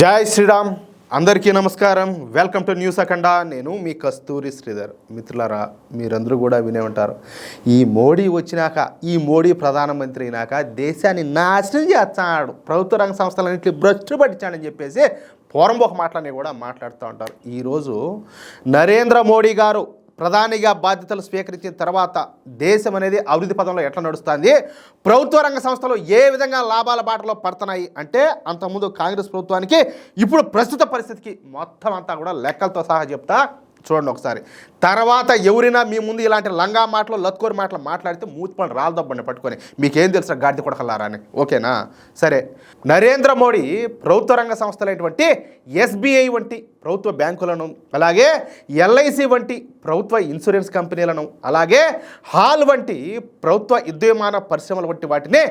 జై శ్రీరామ్. అందరికీ నమస్కారం. వెల్కమ్ టు న్యూస్ అఖండ నేను మీ కస్తూరి శ్రీధర్. మిత్రులరా మీరందరూ కూడా వినే ఉంటారు. ఈ మోడీ వచ్చినాక ఈ మోడీ ప్రధానమంత్రి అయినాక దేశాన్ని నాశనం చేస్తాడు. ప్రభుత్వ రంగ సంస్థలన్నింటినీ భ్రష్టు పట్టించాడని చెప్పేసి ఒక మాటలని కూడా మాట్లాడుతూ ఉంటారు. ఈరోజు నరేంద్ర మోడీ గారు ప్రధానిగా బాధ్యతలు స్వీకరించిన తర్వాత దేశం అనేది అభివృద్ధి పదంలో ఎట్లా నడుస్తుంది? ప్రభుత్వ రంగ సంస్థలు ఏ విధంగా లాభాల బాటలో పడుతున్నాయి అంటే అంతకుముందు కాంగ్రెస్ ప్రభుత్వానికి ఇప్పుడు ప్రస్తుత పరిస్థితికి మొత్తం అంతా కూడా లెక్కలతో సహా చెప్తా. చూడండి ఒకసారి. తర్వాత ఎవరైనా మీ ముందు ఇలాంటి లంగా మాటలు లత్కోరి మాటలు మాట్లాడితే మూతిపండి రాలదబ్బండి పట్టుకొని మీకేం తెలుసా గాడిద కొడకల్లారా అని. ఓకేనా? సరే. నరేంద్ర మోడీ ప్రభుత్వ రంగ సంస్థలైనటువంటి ఎస్బీఐ వంటి ప్రభుత్వ బ్యాంకులను అలాగే ఎల్ఐసి వంటి ప్రభుత్వ ఇన్సూరెన్స్ కంపెనీలను అలాగే హాల్ వంటి ప్రభుత్వ విద్యుమాన పరిశ్రమల వంటి వాటిని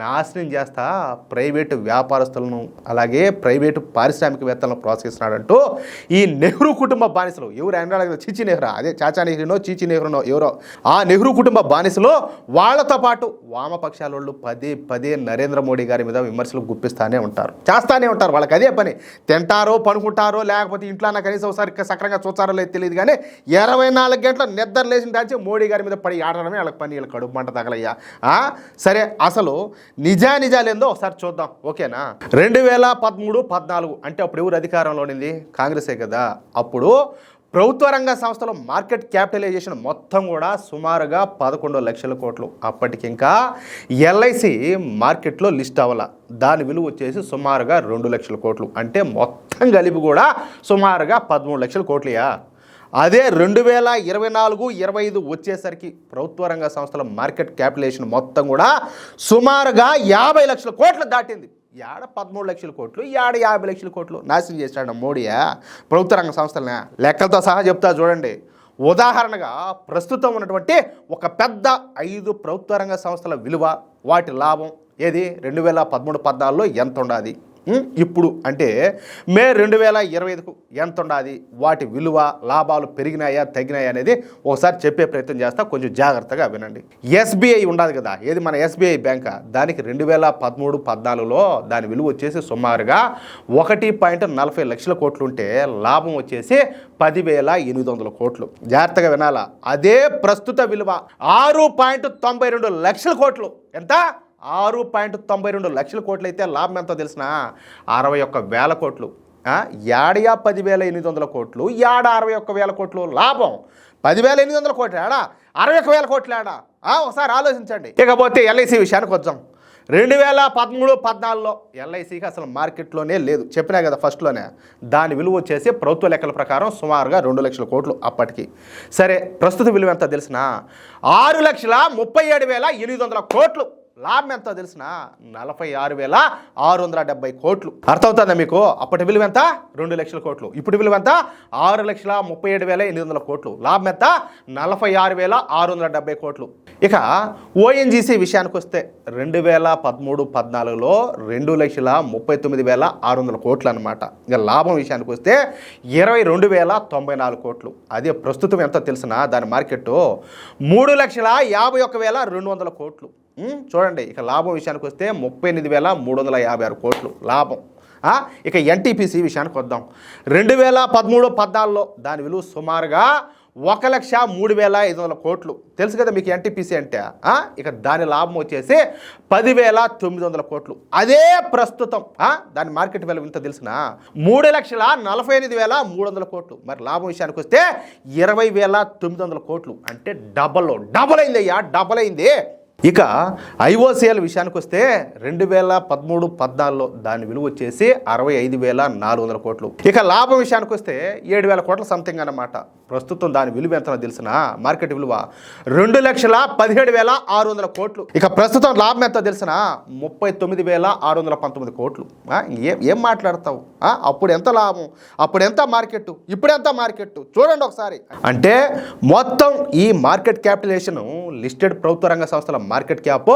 నాశనం చేస్తా ప్రైవేటు వ్యాపారస్తులను అలాగే ప్రైవేటు పారిశ్రామికవేత్తలను ప్రోత్సహిస్తున్నాడంటూ ఈ నెహ్రూ కుటుంబ బానిసలు ఎవరు ఆయన చీచి నెహ్రా అదే చాచా నెహ్రూనో చీచి నెహ్రూనో ఎవరో ఆ నెహ్రూ కుటుంబ బానిసలు వాళ్ళతో పాటు వామపక్షాల వాళ్ళు పదే పదే నరేంద్ర మోడీ గారి మీద విమర్శలు గుప్పిస్తానే ఉంటారు చేస్తానే ఉంటారు వాళ్ళకి అదే పని తింటారో పనుకుంటారో లేకపోతే ఇంట్లో అన్న కనీసం ఒకసారి సక్రంగా చూస్తారో లేదు తెలియదు కానీ ఇరవై నాలుగు గంటల నిద్ర లేచిన దాచి మోడీ గారి మీద పడి ఆడడమే వాళ్ళకి పని వీళ్ళకి కడుపు మంట తగలయ్యా. సరే అసలు నిజా నిజాలేందో ఒకసారి చూద్దాం. ఓకేనా? రెండు వేల పదమూడు పద్నాలుగు అంటే అప్పుడు ఎవరు అధికారంలో ఉండింది? కాంగ్రెసే కదా. అప్పుడు ప్రభుత్వ రంగ సంస్థలో మార్కెట్ క్యాపిటలైజేషన్ మొత్తం కూడా సుమారుగా పదకొండు లక్షల కోట్లు. అప్పటికి ఇంకా ఎల్ఐసి మార్కెట్లో లిస్ట్ అవ్వాల. దాని విలువ వచ్చేసి సుమారుగా రెండు లక్షల కోట్లు. అంటే మొత్తం కలిపి కూడా సుమారుగా పదమూడు లక్షల కోట్లయా అదే రెండు వేల ఇరవై నాలుగు ఇరవై ఐదు వచ్చేసరికి ప్రభుత్వ రంగ సంస్థల మార్కెట్ క్యాపిటలేషన్ మొత్తం కూడా సుమారుగా యాభై లక్షల కోట్లు దాటింది. యాడ పదమూడు లక్షల కోట్లు యాడ యాభై లక్షల కోట్లు నాశనం చేశాడు మోడీయా? ప్రభుత్వ రంగ సంస్థలనే? లెక్కలతో సహా చెప్తా చూడండి. ఉదాహరణగా ప్రస్తుతం ఉన్నటువంటి ఒక పెద్ద ఐదు ప్రభుత్వ రంగ సంస్థల విలువ వాటి లాభం ఏది? రెండు వేల పదమూడు పద్నాలుగులో ఎంత ఉండాలి ఇప్పుడు అంటే మే రెండు వేల ఇరవై ఐదుకు ఎంత ఉండాది? వాటి విలువ లాభాలు పెరిగినాయా తగ్గినాయా అనేది ఒకసారి చెప్పే ప్రయత్నం చేస్తా. కొంచెం జాగ్రత్తగా వినండి. ఎస్బీఐ ఉండదు కదా? ఏది మన ఎస్బీఐ బ్యాంక్? దానికి రెండు వేల పదమూడు పద్నాలుగులో దాని విలువ వచ్చేసి సుమారుగా ఒకటి పాయింట్ నలభై లక్షల కోట్లు ఉంటే లాభం వచ్చేసి పదివేల ఎనిమిది వందల కోట్లు. జాగ్రత్తగా వినాలా. అదే ప్రస్తుత విలువ ఆరు పాయింట్ తొంభై రెండు లక్షల కోట్లు. ఎంత? ఆరు పాయింట్ తొంభై రెండు లక్షల కోట్లు అయితే లాభం ఎంతో తెలిసిన అరవై ఒక్క వేల కోట్లు. ఏడయా పదివేల ఎనిమిది వందల కోట్లు. యాడ అరవై ఒక్క వేల కోట్లు లాభం. పదివేల ఎనిమిది వందల కోట్లు ఏడా? అరవై ఒక్క వేల కోట్లు ఏడా? ఒకసారి ఆలోచించండి. ఇకపోతే ఎల్ఐసి విషయానికి వద్దాం. రెండు వేల పదమూడు పద్నాలుగులో ఎల్ఐసికి అసలు మార్కెట్లోనే లేదు. చెప్పినా కదా ఫస్ట్లోనే. దాని విలువ వచ్చేసి ప్రభుత్వ లెక్కల ప్రకారం సుమారుగా రెండు లక్షల కోట్లు అప్పటికి. సరే ప్రస్తుత విలువ ఎంత తెలిసిన? ఆరు లక్షల ముప్పై ఏడు వేల ఎనిమిది వందల కోట్లు. లాభం ఎంతో తెలిసిన? నలభై ఆరు వేల ఆరు వందల డెబ్బై కోట్లు. అర్థమవుతుందా మీకు? అప్పటి విలువ ఎంత? రెండు లక్షల కోట్లు. ఇప్పుడు విలువ ఎంత? ఆరు లక్షల ముప్పై ఏడు వేల ఎనిమిది వందల కోట్లు. లాభం ఎంత? నలభై ఆరు వేల ఆరు వందల డెబ్బై కోట్లు. ఇక ఓఎన్జీసీ విషయానికి వస్తే రెండు వేల పదమూడు పద్నాలుగులో రెండు లక్షల ముప్పై తొమ్మిది వేల ఆరు వందల కోట్లు అనమాట ఇక లాభం విషయానికి వస్తే ఇరవై రెండు వేల తొంభై నాలుగు కోట్లు. అదే ప్రస్తుతం ఎంత తెలిసిన? దాని మార్కెట్ మూడు లక్షల యాభై ఒక్క వేల రెండు వందల కోట్లు. చూడండి ఇక లాభం విషయానికి వస్తే ముప్పై ఎనిమిది వేల మూడు వందల యాభై ఆరు కోట్లు లాభం. ఇక ఎన్టీపీసీ విషయానికి వద్దాం. రెండు వేల పదమూడు పద్నాలుగులో దాని విలువ సుమారుగా ఒక లక్ష మూడు వేల ఐదు వందల కోట్లు. తెలుసు కదా మీకు ఎన్టీపీసీ అంటే? ఇక దాని లాభం వచ్చేసి పదివేల తొమ్మిది వందల కోట్లు. అదే ప్రస్తుతం దాని మార్కెట్ విలువ ఇంత తెలిసిన? మూడు లక్షల నలభై ఎనిమిది వేల మూడు వందల కోట్లు. మరి లాభం విషయానికి వస్తే ఇరవై వేల తొమ్మిది వందల కోట్లు. అంటే డబల్ డబల్ అయింది అయ్యా డబల్ అయింది. ఇక ఐఓసిఎల్ విషయానికి వస్తే రెండు వేల పదమూడు పద్నాలుగులో దాని విలువ వచ్చేసి అరవై ఐదు వేల నాలుగు వందల కోట్లు. ఇక లాభం విషయానికి వస్తే ఏడు వేల కోట్ల సంథింగ్ అన్నమాట. ప్రస్తుతం దాని విలువ ఎంత తెలిసిన? మార్కెట్ విలువ రెండు లక్షల పదిహేడు వేల ఆరు వందల కోట్లు. ఇక ప్రస్తుతం లాభం ఎంత తెలిసిన? ముప్పై తొమ్మిది వేల ఆరు వందల పంతొమ్మిది కోట్లు. ఏం ఏం మాట్లాడతావు? అప్పుడు ఎంత లాభం? అప్పుడు ఎంత మార్కెట్ ఇప్పుడు ఎంత మార్కెట్ చూడండి ఒకసారి. అంటే మొత్తం ఈ మార్కెట్ క్యాపిటలేషన్ లిస్టెడ్ ప్రభుత్వ రంగ సంస్థల మార్కెట్ క్యాప్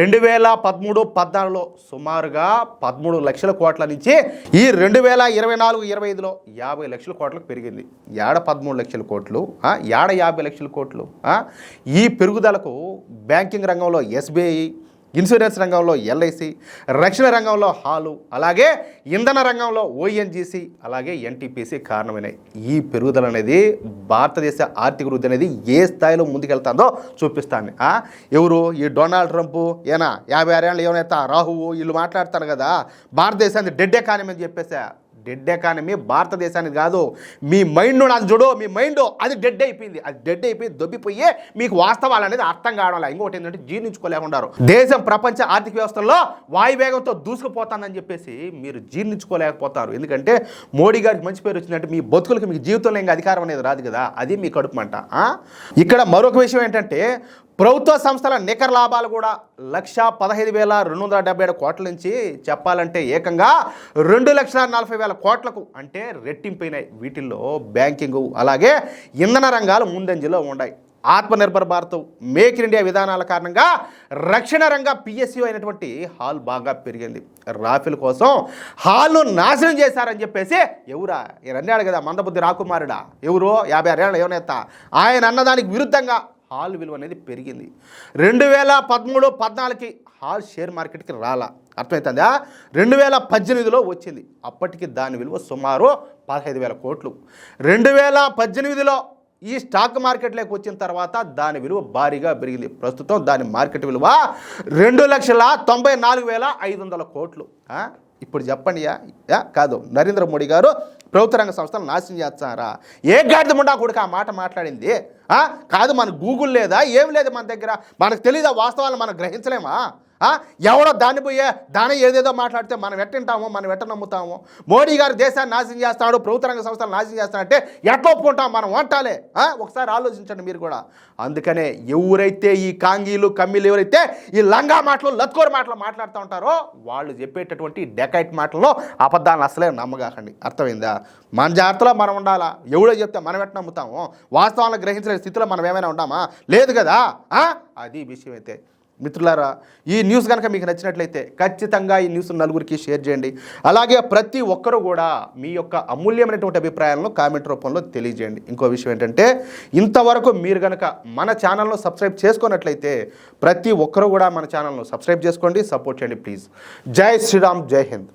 రెండు వేల పదమూడు పద్నాలుగులో సుమారుగా పదమూడు లక్షల కోట్ల నుంచి ఈ రెండు వేల ఇరవై నాలుగు ఇరవై ఐదులో యాభై లక్షల కోట్లకు పెరిగింది. ఏడ పదమూడు లక్షలు? లక్షల కోట్లు ఏడ యాభై లక్షల కోట్లు ఈ పెరుగుదలకు బ్యాంకింగ్ రంగంలో ఎస్బీఐ ఇన్సూరెన్స్ రంగంలో ఎల్ఐసి రక్షణ రంగంలో హాలు అలాగే ఇంధన రంగంలో ఓఎన్జీసీ అలాగే ఎన్టీపీసీ కారణమైనాయి. ఈ పెరుగుదల అనేది భారతదేశ ఆర్థిక వృద్ధి అనేది ఏ స్థాయిలో ముందుకెళ్తుందో చూపిస్తాను ఎవరు ఈ డొనాల్డ్ ట్రంప్ ఏనా యాభై ఆరేళ్ళు ఏమైనా రాహువు వీళ్ళు మాట్లాడతారు కదా భారతదేశాన్ని డెడ్ ఎకానమీ అని చెప్పేసా. డెడ్ ఎకానమీ భారతదేశానికి కాదు. మీ మైండ్ అది చూడు మీ మైండ్ అది డెడ్ అయిపోయింది. అది డెడ్ అయిపోయి దొబ్బిపోయి మీకు వాస్తవాలు అనేది అర్థం కావడం లేదు. ఇంకోటి ఏంటంటే జీర్ణించుకోలేకున్నారు దేశం ప్రపంచ ఆర్థిక వ్యవస్థల్లో వాయువేగంతో దూసుకుపోతుందని చెప్పేసి మీరు జీర్ణించుకోలేకపోతారు. ఎందుకంటే మోడీ గారికి మంచి పేరు వచ్చిందంటే మీ బతుకులకి మీకు జీవితంలో ఇంకా అధికారం అనేది రాదు కదా. అది మీ కడుపు మంట. ఇక్కడ మరొక విషయం ఏంటంటే ప్రభుత్వ సంస్థల నికర లాభాలు కూడా లక్ష పదహైదు వేల రెండు వందల డెబ్బై ఏడు కోట్ల నుంచి చెప్పాలంటే ఏకంగా రెండు లక్షల నలభై వేల కోట్లకు అంటే రెట్టింపైనాయి. వీటిల్లో బ్యాంకింగ్ అలాగే ఇంధన రంగాలు ముందంజలో ఉన్నాయి Atmanirbhar Bharat make in India విధానాల కారణంగా రక్షణ రంగ పిఎస్యు అయినటువంటి హాల్ బాగా పెరిగింది. రాఫెల్ కోసం హాల్ను నాశనం చేశారని చెప్పేసి ఎవరా? ఈయన అన్నాడు కదా మందబుద్ధి రాకుమారుడా. ఎవరో? యాభై ఆరేళ్ళ యువనేత ఆయన అన్నదానికి విరుద్ధంగా హాల్ విలువ అనేది పెరిగింది. రెండు వేల పదమూడు పద్నాలుగుకి హాల్ షేర్ మార్కెట్కి రాలా. అర్థమవుతుందా రెండు వేల పద్దెనిమిదిలో వచ్చింది. అప్పటికి దాని విలువ సుమారు పదహైదు వేల కోట్లు. రెండు వేల పద్దెనిమిదిలో ఈ స్టాక్ మార్కెట్లోకి వచ్చిన తర్వాత దాని విలువ భారీగా పెరిగింది. ప్రస్తుతం దాని మార్కెట్ విలువ రెండు లక్షల తొంభై నాలుగు వేల ఐదు వందల కోట్లు. ఇప్పుడు చెప్పండి యా. యా కాదు. నరేంద్ర మోడీ గారు ప్రభుత్వ రంగ సంస్థలు నాశనం చేస్తారా? ఏ గాడిద ముండా కొడుకు ఆ మాట మాట్లాడింది? కాదు మన గూగుల్ లేదా? ఏం లేదు మన దగ్గర. మనకు తెలియదా వాస్తవాలను మనం గ్రహించలేమా? ఎవడో దాన్ని పోయే దాని ఏదేదో మాట్లాడితే మనం ఎట్టింటామో మనం ఎట్ట నమ్ముతాము. మోడీ గారు దేశాన్ని నాశనం చేస్తాడు ప్రభుత్వ రంగ సంస్థలు నాశనం చేస్తాడంటే ఎట్లా ఒప్పుకుంటాం మనం? వంటాలే ఒకసారి ఆలోచించండి మీరు కూడా. అందుకనే ఎవరైతే ఈ కాంగీలు కమ్మీలు ఎవరైతే ఈ లంగా మాటలు లత్కోరు మాటలు మాట్లాడుతూ ఉంటారో వాళ్ళు చెప్పేటటువంటి డెకైట్ మాటల్లో అబద్ధాలను అసలే నమ్మగాకండి. అర్థమైందా? మన జాగ్రత్తలో మనం ఉండాలా? ఎవడో చెప్తే మనం ఎట్ట నమ్ముతాము? వాస్తవాలను గ్రహించలేని స్థితిలో మనం ఏమైనా ఉండామా లేదు కదా? అది విషయం అయితే మిత్రులారా ఈ న్యూస్ కనుక మీకు నచ్చినట్లయితే ఖచ్చితంగా ఈ న్యూస్ నలుగురికి షేర్ చేయండి. అలాగే ప్రతి ఒక్కరూ కూడా మీ యొక్క అమూల్యమైనటువంటి అభిప్రాయాలను కామెంట్ రూపంలో తెలియజేయండి. ఇంకో విషయం ఏంటంటే ఇంతవరకు మీరు కనుక మన ఛానల్ను సబ్స్క్రైబ్ చేసుకున్నట్లయితే ప్రతి ఒక్కరూ కూడా మన ఛానల్ను సబ్స్క్రైబ్ చేసుకోండి సపోర్ట్ చేయండి ప్లీజ్ జై శ్రీరామ్ జై హింద్.